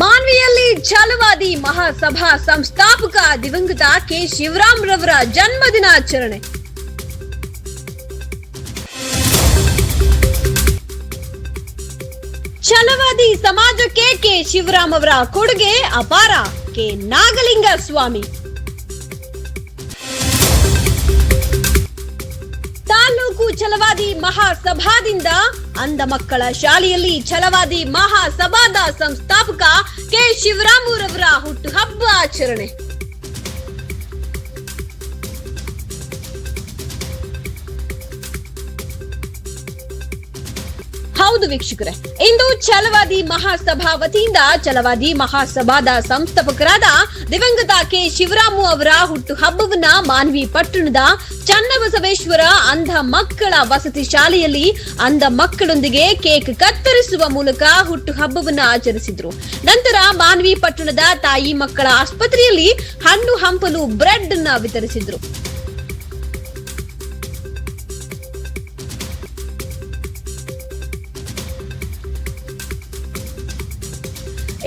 ಮಾನ್ವಿಯಲ್ಲಿ ಛಲವಾದಿ ಮಹಾಸಭಾ ಸಂಸ್ಥಾಪಕ ದಿವಂಗತ ಕೆ ಶಿವರಾಮ್ ರವರ ಜನ್ಮ ದಿನಾಚರಣೆ. ಛಲವಾದಿ ಸಮಾಜಕ್ಕೆ ಕೆ ಶಿವರಾಮ್ ಅವರ ಕೊಡುಗೆ ಅಪಾರ. ಕೆ ನಾಗಲಿಂಗ ಸ್ವಾಮಿ ಛಲವಾದಿ ಮಹಾಸಭಾದಿಂದ ಅಂಧ ಮಕ್ಕಳ ಶಾಲೆಯಲ್ಲಿ ಛಲವಾದಿ ಮಹಾಸಭಾದ ಸಂಸ್ಥಾಪಕ ಕೆ. ಶಿವರಾಮುರವರ ಹುಟ್ಟುಹಬ್ಬ ಆಚರಣೆ. ಹೌದು ವೀಕ್ಷಕರೇ. ಇಂದು ಛಲವಾದಿ ಮಹಾಸಭಾ ವತಿಯಿಂದ ಛಲವಾದಿ ಮಹಾಸಭಾದ ಸಂಸ್ಥಾಪಕರಾದ ದಿವಂಗತ ಕೆ. ಶಿವರಾಮು ಅವರ ಹುಟ್ಟು ಹಬ್ಬವನ್ನ ಮಾನ್ವಿ ಪಟ್ಟಣದ ಚನ್ನಬಸವೇಶ್ವರ ಅಂಧ ಮಕ್ಕಳ ವಸತಿ ಶಾಲೆಯಲ್ಲಿ ಅಂಧ ಮಕ್ಕಳೊಂದಿಗೆ ಕೇಕ್ ಕತ್ತರಿಸುವ ಮೂಲಕ ಹುಟ್ಟು ಹಬ್ಬವನ್ನ ಆಚರಿಸಿದ್ರು. ನಂತರ ಮಾನ್ವಿ ಪಟ್ಟಣದ ತಾಯಿ ಮಕ್ಕಳ ಆಸ್ಪತ್ರೆಯಲ್ಲಿ ಹಣ್ಣು ಹಂಪಲು ಬ್ರೆಡ್ ಅನ್ನ ವಿತರಿಸಿದ್ರು.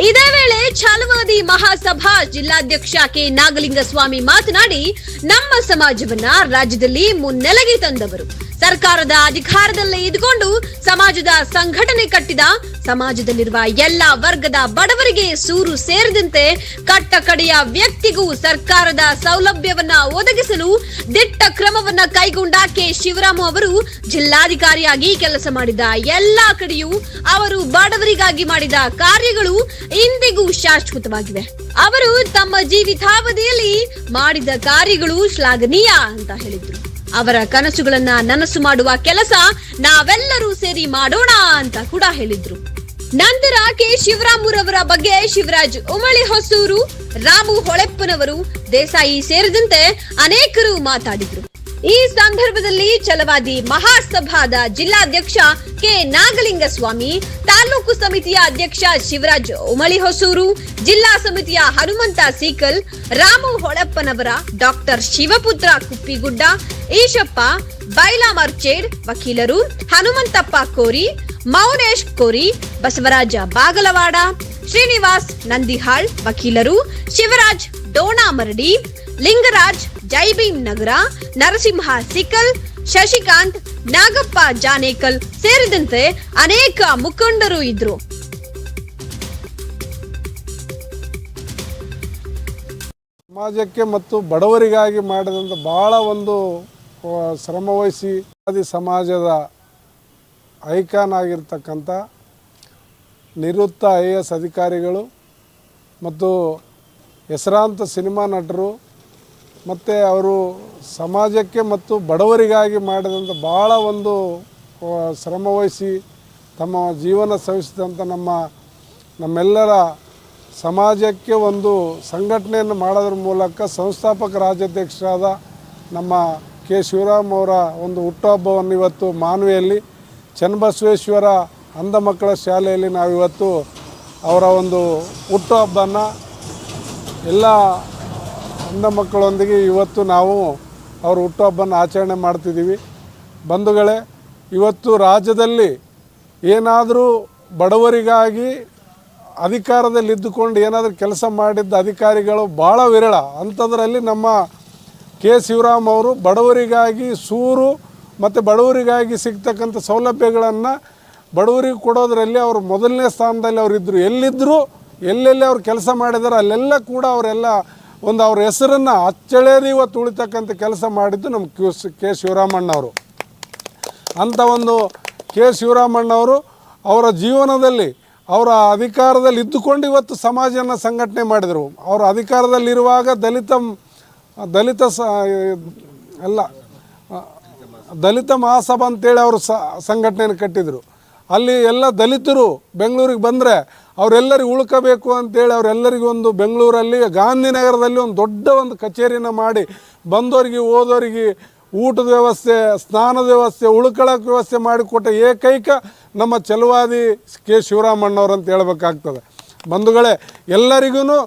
ಇದೇ ವೇಳೆ ಛಲವಾದಿ ಮಹಾಸಭಾ ಜಿಲ್ಲಾಧ್ಯಕ್ಷ ಕೆ ನಾಗಲಿಂಗಸ್ವಾಮಿ ಮಾತನಾಡಿ ನಮ್ಮ ಸಮಾಜವನ್ನ ರಾಜ್ಯದಲ್ಲಿ ಮುನ್ನೆಲೆಗೆ ತಂದವರು. ಸರ್ಕಾರದ ಅಧಿಕಾರದಲ್ಲೇ ಇದ್ಕೊಂಡು ಸಮಾಜದ ಸಂಘಟನೆ ಕಟ್ಟಿದ ಸಮಾಜದಲ್ಲಿರುವ ಎಲ್ಲ ವರ್ಗದ ಬಡವರಿಗೆ ಸೂರು ಸೇರಿದಂತೆ ಕಟ್ಟ ಕಡೆಯ ವ್ಯಕ್ತಿಗೂ ಸರ್ಕಾರದ ಸೌಲಭ್ಯವನ್ನ ಒದಗಿಸಲು ದಿಟ್ಟ ಕ್ರಮವನ್ನ ಕೈಗೊಂಡ ಕೆ. ಶಿವರಾಮ ಅವರು ಜಿಲ್ಲಾಧಿಕಾರಿಯಾಗಿ ಕೆಲಸ ಮಾಡಿದ ಎಲ್ಲಾ ಕಡೆಯೂ ಅವರು ಬಡವರಿಗಾಗಿ ಮಾಡಿದ ಕಾರ್ಯಗಳು ಇಂದಿಗೂ ಶಾಶ್ವತವಾಗಿವೆ. ಅವರು ತಮ್ಮ ಜೀವಿತಾವಧಿಯಲ್ಲಿ ಮಾಡಿದ ಕಾರ್ಯಗಳು ಶ್ಲಾಘನೀಯ ಅಂತ ಹೇಳಿದ್ರು. ಅವರ ಕನಸುಗಳನ್ನ ನನಸು ಮಾಡುವ ಕೆಲಸ ನಾವೆಲ್ಲರೂ ಸೇರಿ ಮಾಡೋಣ ಅಂತ ಕೂಡ ಹೇಳಿದ್ರು. ನಂತರ ಕೆ. ಶಿವರಾಮುರವರ ಬಗ್ಗೆ ಶಿವರಾಜ್ ಉಮಳಿ ಹೊಸೂರು, ರಾಮು ಹೊಳೆಪ್ಪನವರು, ದೇಸಾಯಿ ಸೇರಿದಂತೆ ಅನೇಕರು ಮಾತಾಡಿದ್ರು. ಈ ಸಂದರ್ಭದಲ್ಲಿ ಛಲವಾದಿ ಮಹಾಸಭಾದ ಜಿಲ್ಲಾಧ್ಯಕ್ಷ ಕೆ ನಾಗಲಿಂಗಸ್ವಾಮಿ, ತಾಲೂಕು ಸಮಿತಿಯ ಅಧ್ಯಕ್ಷ ಶಿವರಾಜ್ ಉಮಳಿ ಹೊಸೂರು ಜಿಲ್ಲಾ ಸಮಿತಿಯ ಹನುಮಂತ ಸೀಕಲ್, ರಾಮು ಹೊಳಪ್ಪನವರ ಡಾಕ್ಟರ್ ಶಿವಪುತ್ರ ಕುಪ್ಪಿಗುಡ್ಡ, ಈಶಪ್ಪ, ಬೈಲಾ ಮರ್ಚೇಡ್, ವಕೀಲರು, ಹನುಮಂತಪ್ಪ ಕೋರಿ, ಮೌನೇಶ್ ಕೋರಿ, ಬಸವರಾಜ ಬಾಗಲವಾಡ, ಶ್ರೀನಿವಾಸ್ ನಂದಿಹಾಳ್ ವಕೀಲರು, ಶಿವರಾಜ್ ಡೋಣಾಮರಡಿ ಲಿಂಗರಾಜ್ ಜೈಬೀಮ್ ನಗರ, ನರಸಿಂಹ ಸಿಕಲ್, ಶಶಿಕಾಂತ್, ನಾಗಪ್ಪ ಜಾನೇಕಲ್ ಸೇರಿದಂತೆ ಅನೇಕ ಮುಖಂಡರು ಇದ್ರು. ಸಮಾಜಕ್ಕೆ ಮತ್ತು ಬಡವರಿಗಾಗಿ ಮಾಡಿದಂಥ ಬಹಳ ಒಂದು ಶ್ರಮವಹಿಸಿ ಸಮಾಜದ ಐಕಾನ್ ಆಗಿರ್ತಕ್ಕಂಥ ನಿವೃತ್ತ ಐ ಎ ಎಸ್ ಅಧಿಕಾರಿಗಳು ಮತ್ತು ಹೆಸರಾಂತ ಸಿನಿಮಾ ನಟರು ಮತ್ತು ಅವರು ಸಮಾಜಕ್ಕೆ ಮತ್ತು ಬಡವರಿಗಾಗಿ ಮಾಡಿದಂಥ ಭಾಳ ಒಂದು ಶ್ರಮ ಶ್ರಮವಹಿಸಿ ತಮ್ಮ ಜೀವನ ಸವಿಸಿದಂಥ ನಮ್ಮ, ನಮ್ಮೆಲ್ಲರ ಸಮಾಜಕ್ಕೆ ಒಂದು ಸಂಘಟನೆಯನ್ನು ಮಾಡೋದ್ರ ಮೂಲಕ ಸಂಸ್ಥಾಪಕ ರಾಜ್ಯಾಧ್ಯಕ್ಷರಾದ ನಮ್ಮ ಕೆ. ಶಿವರಾಮ್ ಅವರ ಒಂದು ಹುಟ್ಟುಹಬ್ಬವನ್ನು ಇವತ್ತು ಮಾನ್ವೆಯಲ್ಲಿ, ಚನ್ನಬಸವೇಶ್ವರ ಅಂಧ ಮಕ್ಕಳ ಶಾಲೆಯಲ್ಲಿ ನಾವಿವತ್ತು ಅವರ ಒಂದು ಹುಟ್ಟುಹಬ್ಬನ ಎಲ್ಲ ಅಂಧ ಮಕ್ಕಳೊಂದಿಗೆ ಇವತ್ತು ನಾವು ಅವ್ರ ಹುಟ್ಟುಹಬ್ಬನ ಆಚರಣೆ ಮಾಡ್ತಿದ್ದೀವಿ. ಬಂಧುಗಳೇ, ಇವತ್ತು ರಾಜ್ಯದಲ್ಲಿ ಏನಾದರೂ ಬಡವರಿಗಾಗಿ ಅಧಿಕಾರದಲ್ಲಿ ಇದ್ದುಕೊಂಡು ಏನಾದರೂ ಕೆಲಸ ಮಾಡಿದ್ದ ಅಧಿಕಾರಿಗಳು ಭಾಳ ವಿರಳ. ಅಂಥದ್ರಲ್ಲಿ ನಮ್ಮ ಕೆ. ಶಿವರಾಮ್ ಅವರು ಬಡವರಿಗಾಗಿ ಸೂರು ಮತ್ತು ಬಡವರಿಗಾಗಿ ಸಿಗ್ತಕ್ಕಂಥ ಸೌಲಭ್ಯಗಳನ್ನು ಬಡವರಿಗೆ ಕೊಡೋದರಲ್ಲಿ ಅವರು ಮೊದಲನೇ ಸ್ಥಾನದಲ್ಲಿ ಅವರಿದ್ದರು ಎಲ್ಲಿದ್ದರೂ ಎಲ್ಲೆಲ್ಲಿ ಅವ್ರು ಕೆಲಸ ಮಾಡಿದಾರೆ, ಅಲ್ಲೆಲ್ಲ ಕೂಡ ಅವರೆಲ್ಲ ಒಂದು ಅವ್ರ ಹೆಸರನ್ನು ಅಚ್ಚಳೇರಿ ಇವತ್ತು ಉಳಿತಕ್ಕಂಥ ಕೆಲಸ ಮಾಡಿದ್ದು ನಮ್ಮ ಕ್ಯೂ ಕೆ ಶಿವರಾಮಣ್ಣವರು. ಅಂಥ ಒಂದು ಕೆ ಶಿವರಾಮಣ್ಣವರು ಅವರ ಜೀವನದಲ್ಲಿ ಅವರ ಅಧಿಕಾರದಲ್ಲಿ ಇದ್ದುಕೊಂಡು ಇವತ್ತು ಸಮಾಜನ ಸಂಘಟನೆ ಮಾಡಿದರು. ಅವರ ಅಧಿಕಾರದಲ್ಲಿರುವಾಗ ದಲಿತ ದಲಿತ ಸ, ಎಲ್ಲ, ದಲಿತ ಮಹಾಸಭಾ ಅಂತೇಳಿ ಅವರು ಸಂಘಟನೆಯನ್ನು ಕಟ್ಟಿದರು. ಅಲ್ಲಿ ಎಲ್ಲ ದಲಿತರು ಬೆಂಗಳೂರಿಗೆ ಬಂದರೆ ಅವರೆಲ್ಲರಿಗೂ ಉಳ್ಕೋಬೇಕು ಅಂತೇಳಿ ಅವರೆಲ್ಲರಿಗೂ ಒಂದು ಬೆಂಗಳೂರಲ್ಲಿ, ಗಾಂಧಿನಗರದಲ್ಲಿ ಒಂದು ದೊಡ್ಡ ಒಂದು ಕಚೇರಿನ ಮಾಡಿ ಬಂದವರಿಗೆ ಹೋದವರಿಗೆ ಊಟದ ವ್ಯವಸ್ಥೆ, ಸ್ನಾನದ ವ್ಯವಸ್ಥೆ ಉಳ್ಕೊಳ್ಳೋಕೆ ವ್ಯವಸ್ಥೆ ಮಾಡಿಕೊಟ್ಟ ಏಕೈಕ ನಮ್ಮ ಚಲುವಾದಿ ಕೆ. ಶಿವರಾಮಣ್ಣವ್ರು ಅಂತ ಹೇಳ್ಬೇಕಾಗ್ತದೆ. ಬಂಧುಗಳೇ ಎಲ್ಲರಿಗೂ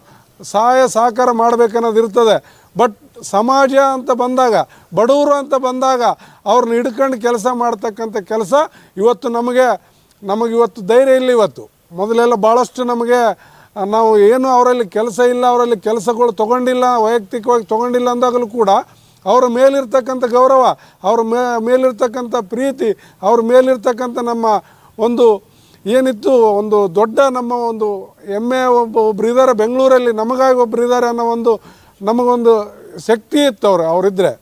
ಸಹಾಯ ಸಹಕಾರ ಮಾಡಬೇಕನ್ನೋದು ಇರ್ತದೆ. ಬಟ್ ಸಮಾಜ ಅಂತ ಬಂದಾಗ, ಬಡವರು ಅಂತ ಬಂದಾಗ ಅವ್ರನ್ನ ಹಿಡ್ಕೊಂಡು ಕೆಲಸ ಮಾಡ್ತಕ್ಕಂಥ ಕೆಲಸ ಇವತ್ತು ನಮಗೆ, ನಮಗಿವತ್ತು ಧೈರ್ಯ ಇಲ್ಲ ಇವತ್ತು. ಮೊದಲೆಲ್ಲ ಭಾಳಷ್ಟು ನಮಗೆ ನಾವು ಏನು ಅವರಲ್ಲಿ ಕೆಲಸ ಇಲ್ಲ, ಅವರಲ್ಲಿ ಕೆಲಸಗಳು ತೊಗೊಂಡಿಲ್ಲ, ವೈಯಕ್ತಿಕವಾಗಿ ತೊಗೊಂಡಿಲ್ಲ ಅಂದಾಗಲೂ ಕೂಡ ಅವರ ಮೇಲಿರ್ತಕ್ಕಂಥ ಗೌರವ, ಅವ್ರ ಮೇ, ಮೇಲಿರ್ತಕ್ಕಂಥ ಪ್ರೀತಿ, ಅವ್ರ ಮೇಲಿರ್ತಕ್ಕಂಥ ನಮ್ಮ ಒಂದು ಏನಿತ್ತು, ಒಂದು ದೊಡ್ಡ ನಮ್ಮ ಒಂದು ಹೆಮ್ಮೆ ಒಬ್ಬ, ಒಬ್ರು ಬೆಂಗಳೂರಲ್ಲಿ ನಮಗಾಗಿ ಒಬ್ರು ಇದ್ದಾರೆ ಅನ್ನೋ ಒಂದು ನಮಗೊಂದು ಶಕ್ತಿ ಇತ್ತು ಅವರು ಅವರಿದ್ದರೆ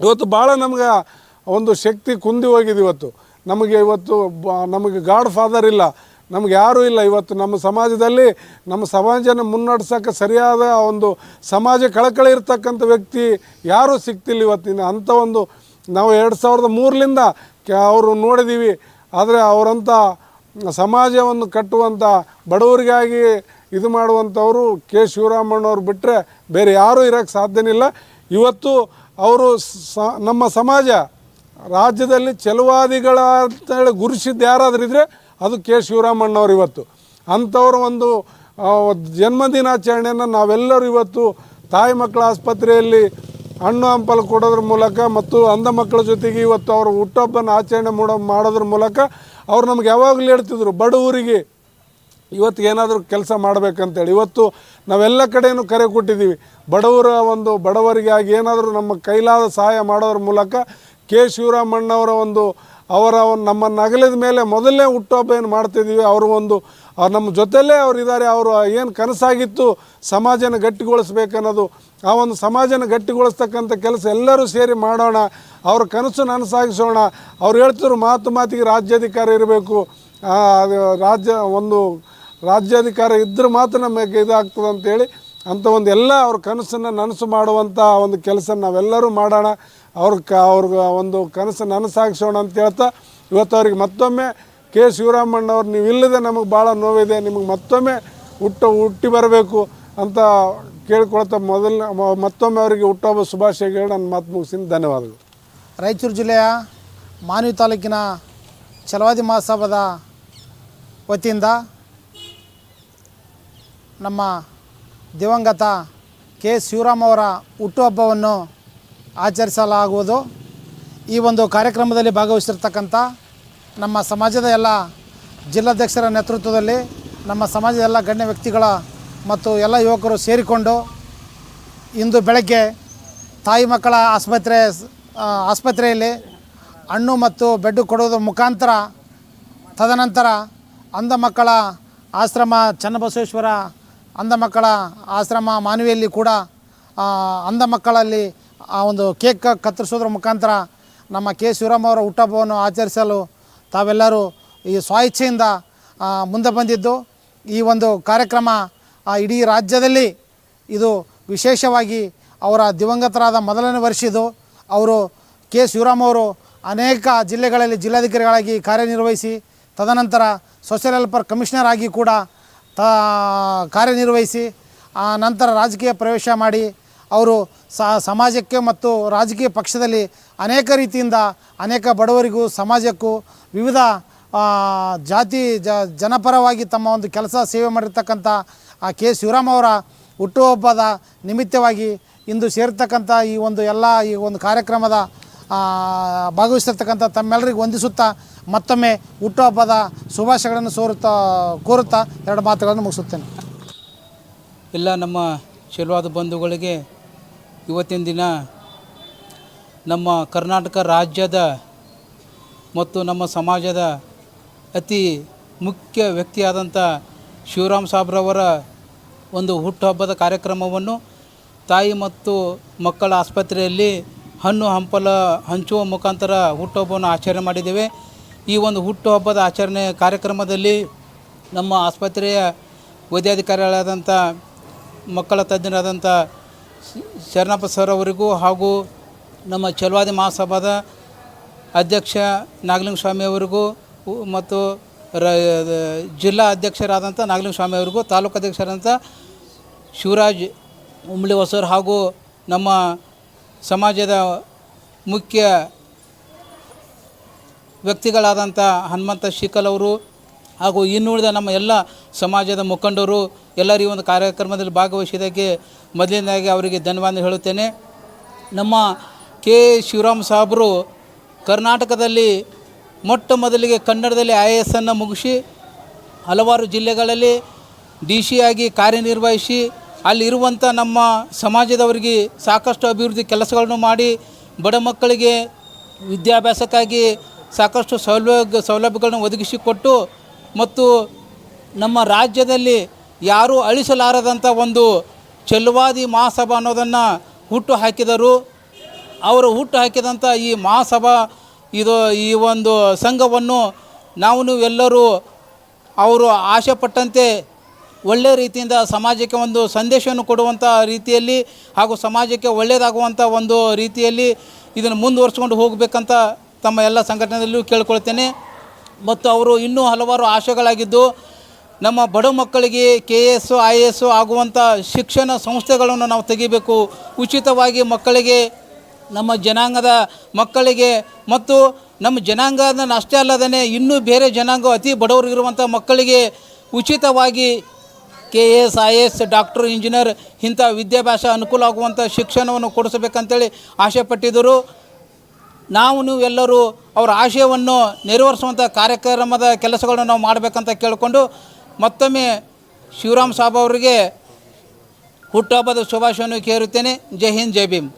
ಇವತ್ತು ಭಾಳ ನಮ್ಗೆ ಒಂದು ಶಕ್ತಿ ಕುಂದಿ ಹೋಗಿದೆ ಇವತ್ತು. ನಮಗೆ ಇವತ್ತು ನಮಗೆ ಗಾಡ್ ಫಾದರ್ ಇಲ್ಲ. ನಮ್ಗೆ ಯಾರೂ ಇಲ್ಲ ಇವತ್ತು ನಮ್ಮ ಸಮಾಜದಲ್ಲಿ ನಮ್ಮ ಸಮಾಜನ ಮುನ್ನಡೆಸೋಕ್ಕೆ ಸರಿಯಾದ ಒಂದು ಸಮಾಜ ಕಳಕಳಿ ಇರ್ತಕ್ಕಂಥ ವ್ಯಕ್ತಿ ಯಾರೂ ಸಿಗ್ತಿಲ್ಲ ಇವತ್ತಿನ ಅಂಥ ಒಂದು ನಾವು ಎರಡು ಸಾವಿರದ ಮೂರರಿಂದ ಅವರು ನೋಡಿದ್ದೀವಿ. ಆದರೆ ಅವರಂಥ ಸಮಾಜವನ್ನು ಕಟ್ಟುವಂಥ ಬಡವರಿಗಾಗಿ ಇದು ಮಾಡುವಂಥವರು ಕೆ ಶಿವರಾಮಣ್ಣವ್ರು ಬಿಟ್ಟರೆ ಬೇರೆ ಯಾರೂ ಇರೋಕ್ಕೆ ಸಾಧ್ಯನಿಲ್ಲ ಇವತ್ತು ಅವರು ಸ ನಮ್ಮ ಸಮಾಜ ರಾಜ್ಯದಲ್ಲಿ ಚಲವಾದಿಗಳ ಅಂತೇಳಿ ಗುರುಸಿದ್ದು ಯಾರಾದ್ರೂ ಇದ್ದರೆ ಅದು ಕೆ. ಶಿವರಾಮಣ್ಣವ್ರು ಇವತ್ತು. ಅಂಥವ್ರ ಒಂದು ಜನ್ಮದಿನಾಚರಣೆಯನ್ನು ನಾವೆಲ್ಲರೂ ಇವತ್ತು ತಾಯಿ ಮಕ್ಕಳ ಆಸ್ಪತ್ರೆಯಲ್ಲಿ ಹಣ್ಣು ಹಂಪಲು ಕೊಡೋದ್ರ ಮೂಲಕ ಮತ್ತು ಅಂಧ ಮಕ್ಕಳ ಜೊತೆಗೆ ಇವತ್ತು ಅವರು ಹುಟ್ಟಬ್ಬನ ಆಚರಣೆ ಮಾಡೋ, ಮಾಡೋದ್ರ ಮೂಲಕ ಅವ್ರು ನಮ್ಗೆ ಯಾವಾಗಲೂ ಹೇಳ್ತಿದ್ರು ಬಡವರಿಗೆ ಇವತ್ತು ಏನಾದರೂ ಕೆಲಸ ಮಾಡಬೇಕಂತೇಳಿ. ಇವತ್ತು ನಾವೆಲ್ಲ ಕಡೆಯೂ ಕರೆ ಕೊಟ್ಟಿದ್ದೀವಿ. ಬಡವರ ಒಂದು, ಬಡವರಿಗಾಗಿ ಏನಾದರೂ ನಮ್ಮ ಕೈಲಾದ ಸಹಾಯ ಮಾಡೋದ್ರ ಮೂಲಕ ಕೆ. ಶಿವರಾಮಣ್ಣವರ ಒಂದು ಅವರ ನಮ್ಮನ್ನು ಅಗಲಿದ ಮೇಲೆ ಮೊದಲನೇ ಹುಟ್ಟುಹಬ್ಬ ಏನು ಮಾಡ್ತಿದ್ದೀವಿ ಅವರು ಒಂದು ನಮ್ಮ ಜೊತೆಲೇ ಅವ್ರು ಇದ್ದಾರೆ ಅವರು ಏನು ಕನಸಾಗಿತ್ತು ಸಮಾಜನ ಗಟ್ಟಿಗೊಳಿಸ್ಬೇಕನ್ನೋದು, ಆ ಒಂದು ಸಮಾಜನ ಗಟ್ಟಿಗೊಳಿಸ್ತಕ್ಕಂಥ ಕೆಲಸ ಎಲ್ಲರೂ ಸೇರಿ ಮಾಡೋಣ, ಅವ್ರ ಕನಸು ನನಸಾಗಿಸೋಣ, ಅವ್ರು ಹೇಳ್ತಿದ್ರು ಮಾತು ಮಾತಿಗೆ ರಾಜ್ಯಾಧಿಕಾರಿ ಇರಬೇಕು ರಾಜ್ಯ, ಒಂದು ರಾಜ್ಯಾಧಿಕಾರ ಇದ್ದರೆ ಮಾತ್ರ ನಮಗೆ ಇದಾಗ್ತದೆ ಅಂತೇಳಿ ಅಂಥ ಒಂದು ಎಲ್ಲ ಅವ್ರ ಕನಸನ್ನು ನನಸು ಮಾಡುವಂಥ ಒಂದು ಕೆಲಸ ನಾವೆಲ್ಲರೂ ಮಾಡೋಣ. ಅವ್ರ ಕ ಒಂದು ಕನಸು ನನಸಾಗಿಸೋಣ ಅಂತ ಹೇಳ್ತಾ ಇವತ್ತು ಅವ್ರಿಗೆ ಮತ್ತೊಮ್ಮೆ ಕೆ ಶಿವರಾಮಣ್ಣವ್ರು ನೀವು ಇಲ್ಲದೆ ನಮಗೆ ಭಾಳ ನೋವಿದೆ, ನಿಮಗೆ ಮತ್ತೊಮ್ಮೆ ಹುಟ್ಟ, ಹುಟ್ಟಿ ಬರಬೇಕು ಅಂತ ಕೇಳ್ಕೊಳ್ತಾ ಮೊದಲ, ಮತ್ತೊಮ್ಮೆ ಅವರಿಗೆ ಹುಟ್ಟೊಬ್ಬ ಶುಭಾಶಯ ಹೇಳಿ ನನ್ನ ಮಾತು ಮುಗಿಸ್ತೀನಿ ಧನ್ಯವಾದಗಳು. ರಾಯಚೂರು ಜಿಲ್ಲೆಯ ಮಾನವಿ ತಾಲೂಕಿನ ಛಲವಾದಿ ಮಹಾಸಭಾದ ವತಿಯಿಂದ ನಮ್ಮ ದಿವಂಗತ ಕೆ. ಶಿವರಾಮ್ ಅವರ ಹುಟ್ಟುಹಬ್ಬವನ್ನು ಆಚರಿಸಲಾಗುವುದು. ಈ ಒಂದು ಕಾರ್ಯಕ್ರಮದಲ್ಲಿ ಭಾಗವಹಿಸಿರ್ತಕ್ಕಂಥ ನಮ್ಮ ಸಮಾಜದ ಎಲ್ಲ ಜಿಲ್ಲಾಧ್ಯಕ್ಷರ ನೇತೃತ್ವದಲ್ಲಿ, ನಮ್ಮ ಸಮಾಜದ ಎಲ್ಲ ಗಣ್ಯ ವ್ಯಕ್ತಿಗಳ ಮತ್ತು ಎಲ್ಲ ಯುವಕರು ಸೇರಿಕೊಂಡು ಇಂದು ಬೆಳಗ್ಗೆ ತಾಯಿ ಮಕ್ಕಳ ಆಸ್ಪತ್ರೆ ಆಸ್ಪತ್ರೆಯಲ್ಲಿ ಹಣ್ಣು ಮತ್ತು ಬೆಡ್ ಕೊಡುವುದರ ಮುಖಾಂತರ, ತದನಂತರ ಅಂಧ ಮಕ್ಕಳ ಆಶ್ರಮ ಚನ್ನಬಸವೇಶ್ವರ ಅಂಧ ಮಕ್ಕಳ ಆಶ್ರಮ ಮಾನವಿಯಲ್ಲಿ ಕೂಡ ಅಂಧ ಮಕ್ಕಳಲ್ಲಿ ಆ ಒಂದು ಕೇಕ್ ಕತ್ತರಿಸೋದ್ರ ಮುಖಾಂತರ ನಮ್ಮ ಕೆ ಶಿವರಾಮ್ ಅವರ ಹುಟ್ಟಹಬ್ಬವನ್ನು ಆಚರಿಸಲು ತಾವೆಲ್ಲರೂ ಈ ಸ್ವ-ಇಚ್ಛೆಯಿಂದ ಮುಂದೆ ಬಂದಿದ್ದು. ಈ ಒಂದು ಕಾರ್ಯಕ್ರಮ ಇಡೀ ರಾಜ್ಯದಲ್ಲಿ ಇದು ವಿಶೇಷವಾಗಿ ಅವರ ದಿವಂಗತರಾದ ಮೊದಲನೇ ವರ್ಷಿದು ಅವರು ಕೆ ಶಿವರಾಮ್ ಅವರು ಅನೇಕ ಜಿಲ್ಲೆಗಳಲ್ಲಿ ಜಿಲ್ಲಾಧಿಕಾರಿಗಳಾಗಿ ಕಾರ್ಯನಿರ್ವಹಿಸಿ, ತದನಂತರ ಸೋಷಿಯಲ್ ವೆಲ್ಫೇರ್ ಕಮಿಷನರ್ ಆಗಿ ಕೂಡ ತ ಕಾರ್ಯನಿರ್ವಹಿಸಿ, ಆ, ನಂತರ ರಾಜಕೀಯ ಪ್ರವೇಶ ಮಾಡಿ, ಅವರು ಸಮಾಜಕ್ಕೆ ಮತ್ತು ರಾಜಕೀಯ ಪಕ್ಷದಲ್ಲಿ ಅನೇಕ ರೀತಿಯಿಂದ ಅನೇಕ ಬಡವರಿಗೂ, ಸಮಾಜಕ್ಕೂ ವಿವಿಧ ಜಾತಿ ಜನಪರವಾಗಿ ತಮ್ಮ ಒಂದು ಕೆಲಸ ಸೇವೆ ಮಾಡಿರ್ತಕ್ಕಂಥ ಕೆ. ಶಿವರಾಮ್ ಅವರ ಹುಟ್ಟುಹಬ್ಬದ ನಿಮಿತ್ತವಾಗಿ ಇಂದು ಸೇರ್ತಕ್ಕಂಥ ಈ ಒಂದು ಎಲ್ಲ ಈ ಒಂದು ಕಾರ್ಯಕ್ರಮದ ಭಾಗವಹಿಸಿರ್ತಕ್ಕಂಥ ತಮ್ಮೆಲ್ಲರಿಗೂ ವಂದಿಸುತ್ತಾ ಮತ್ತೊಮ್ಮೆ ಹುಟ್ಟುಹಬ್ಬದ ಶುಭಾಶಯಗಳನ್ನು ಸೋರುತ್ತಾ, ಕೋರುತ್ತಾ ಎರಡು ಮಾತುಗಳನ್ನು ಮುಗಿಸುತ್ತೇನೆ. ಎಲ್ಲ ನಮ್ಮ ಶಿರ್ವಾದ ಬಂಧುಗಳಿಗೆ ಇವತ್ತಿನ ದಿನ ನಮ್ಮ ಕರ್ನಾಟಕ ರಾಜ್ಯದ ಮತ್ತು ನಮ್ಮ ಸಮಾಜದ ಅತಿ ಮುಖ್ಯ ವ್ಯಕ್ತಿಯಾದಂಥ ಶಿವರಾಮ್ ಸಾಬ್ರವರ ಒಂದು ಹುಟ್ಟುಹಬ್ಬದ ಕಾರ್ಯಕ್ರಮವನ್ನು ತಾಯಿ ಮತ್ತು ಮಕ್ಕಳ ಆಸ್ಪತ್ರೆಯಲ್ಲಿ ಹಣ್ಣು ಹಂಪಲ ಹಂಚುವ ಮುಖಾಂತರ ಹುಟ್ಟುಹಬ್ಬವನ್ನು ಆಚರಣೆ ಮಾಡಿದ್ದೇವೆ. ಈ ಒಂದು ಹುಟ್ಟುಹಬ್ಬದ ಆಚರಣೆ ಕಾರ್ಯಕ್ರಮದಲ್ಲಿ ನಮ್ಮ ಆಸ್ಪತ್ರೆಯ ವೈದ್ಯಾಧಿಕಾರಿಗಳಾದಂಥ ಮಕ್ಕಳ ತಜ್ಞರಾದಂಥ ಶರಣಪ್ಪ ಸರ್ ಅವರಿಗೂ ಹಾಗೂ ನಮ್ಮ ಚಲವಾದಿ ಮಹಾಸಭಾದ ಅಧ್ಯಕ್ಷ ನಾಗಲಿಂಗ ಸ್ವಾಮಿ ಅವರಿಗೂ ಮತ್ತು ರ ಜಿಲ್ಲಾ ಅಧ್ಯಕ್ಷರಾದಂಥ ನಾಗಲಿಂಗ ಸ್ವಾಮಿ ಅವರಿಗೂ ತಾಲೂಕು ಅಧ್ಯಕ್ಷರಾದಂಥ ಶಿವರಾಜ್ ಹೊಸರ್ ಹಾಗೂ ನಮ್ಮ ಸಮಾಜದ ಮುಖ್ಯ ವ್ಯಕ್ತಿಗಳಾದಂಥ ಹನುಮಂತ ಶಿಕಲ್ ಅವರು ಹಾಗೂ ಇನ್ನುಳಿದ ನಮ್ಮ ಎಲ್ಲ ಸಮಾಜದ ಮುಖಂಡರು ಎಲ್ಲರೂ ಒಂದು ಕಾರ್ಯಕ್ರಮದಲ್ಲಿ ಭಾಗವಹಿಸಿದ್ದಕ್ಕೆ ಮೊದಲನೇದಾಗಿ ಅವರಿಗೆ ಧನ್ಯವಾದ ಹೇಳುತ್ತೇನೆ. ನಮ್ಮ ಕೆ ಶಿವರಾಮ್ ಸಾಹೇಬರು ಕರ್ನಾಟಕದಲ್ಲಿ ಮೊಟ್ಟ ಮೊದಲಿಗೆ ಕನ್ನಡದಲ್ಲಿ ಐ ಎ ಎಸ್ ಅನ್ನು ಮುಗಿಸಿ ಹಲವಾರು ಜಿಲ್ಲೆಗಳಲ್ಲಿ ಡಿ ಸಿ ಆಗಿ ಕಾರ್ಯನಿರ್ವಹಿಸಿ ಅಲ್ಲಿರುವಂಥ ನಮ್ಮ ಸಮಾಜದವರಿಗೆ ಸಾಕಷ್ಟು ಅಭಿವೃದ್ಧಿ ಕೆಲಸಗಳನ್ನು ಮಾಡಿ ಬಡ ಮಕ್ಕಳಿಗೆ ವಿದ್ಯಾಭ್ಯಾಸಕ್ಕಾಗಿ ಸಾಕಷ್ಟು ಸೌಲಭ್ಯ ಸೌಲಭ್ಯಗಳನ್ನು ಒದಗಿಸಿಕೊಟ್ಟು ಮತ್ತು ನಮ್ಮ ರಾಜ್ಯದಲ್ಲಿ ಯಾರೂ ಅಳಿಸಲಾರದಂಥ ಒಂದು ಚೆಲುವಾದಿ ಮಹಾಸಭಾ ಅನ್ನೋದನ್ನು ಹುಟ್ಟು ಹಾಕಿದರು. ಅವರು ಹುಟ್ಟು ಹಾಕಿದಂಥ ಈ ಮಹಾಸಭಾ ಇದು ಈ ಒಂದು ಸಂಘವನ್ನು ನಾವು ಎಲ್ಲರೂ ಅವರು ಆಸೆ ಪಟ್ಟಂತೆ ಒಳ್ಳೆಯ ರೀತಿಯಿಂದ ಸಮಾಜಕ್ಕೆ ಒಂದು ಸಂದೇಶವನ್ನು ಕೊಡುವಂಥ ರೀತಿಯಲ್ಲಿ ಹಾಗೂ ಸಮಾಜಕ್ಕೆ ಒಳ್ಳೆಯದಾಗುವಂಥ ಒಂದು ರೀತಿಯಲ್ಲಿ ಇದನ್ನು ಮುಂದುವರಿಸ್ಕೊಂಡು ಹೋಗಬೇಕಂತ ತಮ್ಮ ಎಲ್ಲ ಸಂಘಟನೆಯಲ್ಲೂ ಕೇಳ್ಕೊಳ್ತೇನೆ. ಮತ್ತು ಅವರು ಇನ್ನೂ ಹಲವಾರು ಆಶೆಗಳಾಗಿದ್ದು ನಮ್ಮ ಬಡ ಮಕ್ಕಳಿಗೆ ಕೆ ಎಸ್, ಐ ಎಸ್ ಆಗುವಂಥ ಶಿಕ್ಷಣ ಸಂಸ್ಥೆಗಳನ್ನು ನಾವು ತೆಗಿಬೇಕು. ಉಚಿತವಾಗಿ ಮಕ್ಕಳಿಗೆ, ನಮ್ಮ ಜನಾಂಗದ ಮಕ್ಕಳಿಗೆ ಮತ್ತು ನಮ್ಮ ಜನಾಂಗದ ಅಷ್ಟೇ ಅಲ್ಲದೇ ಇನ್ನೂ ಬೇರೆ ಜನಾಂಗ ಅತಿ ಬಡವರಿಗಿರುವಂಥ ಮಕ್ಕಳಿಗೆ ಉಚಿತವಾಗಿ K S I S doctor, engineer ಇಂಥ ವಿದ್ಯಾಭ್ಯಾಸ ಅನುಕೂಲ ಆಗುವಂಥ ಶಿಕ್ಷಣವನ್ನು ಕೊಡಿಸಬೇಕಂತೇಳಿ ಆಶೆ ಪಟ್ಟಿದ್ದರು ನಾವು ನೀವೆಲ್ಲರೂ ಅವರ ಆಶಯವನ್ನು ನೆರವೇರಿಸುವಂಥ ಕಾರ್ಯಕ್ರಮದ ಕೆಲಸಗಳನ್ನು ನಾವು ಮಾಡಬೇಕಂತ ಕೇಳಿಕೊಂಡು ಮತ್ತೊಮ್ಮೆ ಶಿವರಾಮ್ ಸಾಬ್ ಅವರಿಗೆ ಹುಟ್ಟುಹಬ್ಬದ ಶುಭಾಶಯವನ್ನು ಕೇರುತ್ತೇನೆ. ಜೈ ಹಿಂದ್, ಜೈ ಭೀಮ್.